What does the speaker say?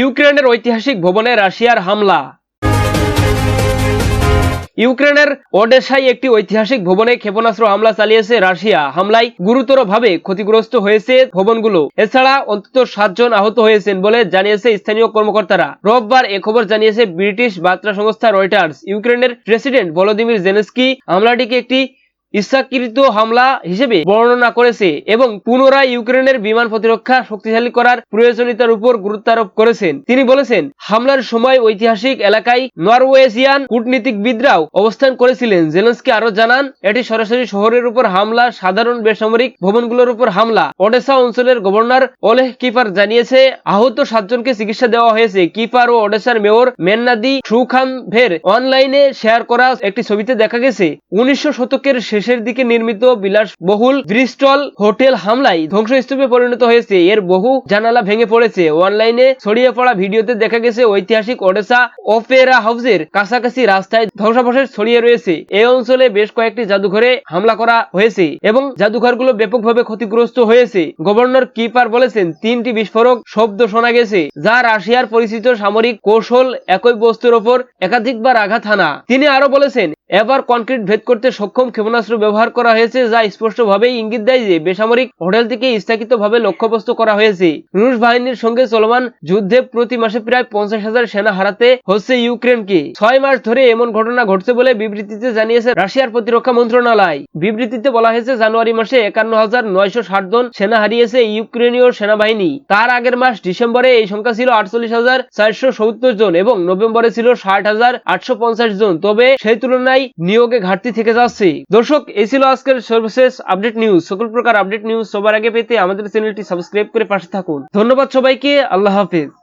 ইউক্রেনের ঐতিহাসিক ভবনে রাশিয়ার হামলা। ইউক্রেনের ওডেসায় একটি ঐতিহাসিক ভবনে ক্ষেপণাস্ত্র হামলা চালিয়েছে রাশিয়া। হামলায় গুরুতরভাবে ক্ষতিগ্রস্ত হয়েছে ভবনগুলো। এছাড়া অন্তত সাতজন আহত হয়েছেন বলে জানিয়েছে স্থানীয় কর্মকর্তারা। রোববার এ খবর জানিয়েছে ব্রিটিশ বার্তা সংস্থা রয়টার্স। ইউক্রেনের প্রেসিডেন্ট ভলোদিমির জেনেস্কি হামলাটিকে একটি ইচ্ছাকৃত হামলা হিসেবে বর্ণনা করেছে এবং পুনরায় ইউক্রেনের বিমান প্রতিরক্ষা শক্তিশালী করার প্রয়োজনীয়তার উপর গুরুত্ব আরোপ করেছেন। তিনি বলেছেন, হামলার সময় ঐতিহাসিক এলাকায় নরওয়েজিয়ান কূটনীতিকবিদরাও অবস্থান করেছিলেন। জেলেন্সকি আরও জানান, এটি সরাসরি শহরের উপর হামলা, সাধারণ বেসামরিক ভবনগুলোর উপর হামলা। ওডেসা অঞ্চলের গভর্নর ওলেহ কিপার জানিয়েছে, আহত সাতজনকে চিকিৎসা দেওয়া হয়েছে। কিপার ও ওডেসার মেয়র মেন্নাদি সুখামভের অনলাইনে শেয়ার করা একটি ছবিতে দেখা গেছে, উনিশশো শতকের শেষের দিকে নির্মিত বিলাসবহুল ব্রিস্টল হোটেল হামলায় ধ্বংসস্তূপে পরিণত হয়েছে। এর বহু জানালা ভেঙে পড়েছে। অনলাইনে ছড়িয়ে পড়া ভিডিওতে দেখা গেছে, ঐতিহাসিক ওডেসা ওপেরা হাউসের কাছাকাছি রাস্তায় ধ্বংসাবশেষ ছড়িয়ে রয়েছে। এই অঞ্চলে বেশ কয়েকটি জাদুঘরে হামলা করা হয়েছে এবং জাদুঘরগুলো ব্যাপকভাবে ক্ষতিগ্রস্ত হয়েছে। গভর্নর কিপার বলেছেন, তিনটি বিস্ফোরক শব্দ শোনা গেছে, যা রাশিয়ার পরিচিত সামরিক কৌশল একই বস্তুর ওপর একাধিকবার আঘাত হানা। তিনি আরও বলেছেন এবার কনক্রিট ভেদ করতে সক্ষম ক্ষেপণাস্ত্র ব্যবহার করা হয়েছে, যা স্পষ্টভাবেই ইঙ্গিত দেয় যে বেসামরিক হোটেলটিকে স্থাপিতভাবে লক্ষ্যবস্তু করা হয়েছে। রুশ বাহিনীর সঙ্গে চলমান যুদ্ধে প্রতি মাসে প্রায় পঞ্চাশ হাজার সেনা হারাতে হচ্ছে ইউক্রেনকে। ছয় মাস ধরে এমন ঘটনা ঘটছে বলে বিবৃতিতে জানিয়েছে রাশিয়ার প্রতিরক্ষা মন্ত্রণালয়। বিবৃতিতে বলা হয়েছে, জানুয়ারি মাসে একান্ন হাজার নয়শো ষাট জন সেনা হারিয়েছে ইউক্রেনীয় সেনাবাহিনী। তার আগের মাস ডিসেম্বরে এই সংখ্যা ছিল আটচল্লিশ হাজার চারশো সত্তর জন এবং নভেম্বরে ছিল ষাট হাজার আটশো পঞ্চাশ জন। তবে সেই তুলনায় নিয়োগে ঘাটতি থেকে যাচ্ছে। দর্শক, এই ছিল আজকের সর্বশেষ আপডেট নিউজ সকল প্রকার আপডেট নিউজ সবার আগে পেতে আমাদের চ্যানেলটি সাবস্ক্রাইব করে পাশে থাকুন। ধন্যবাদ সবাইকে। আল্লাহ হাফিজ।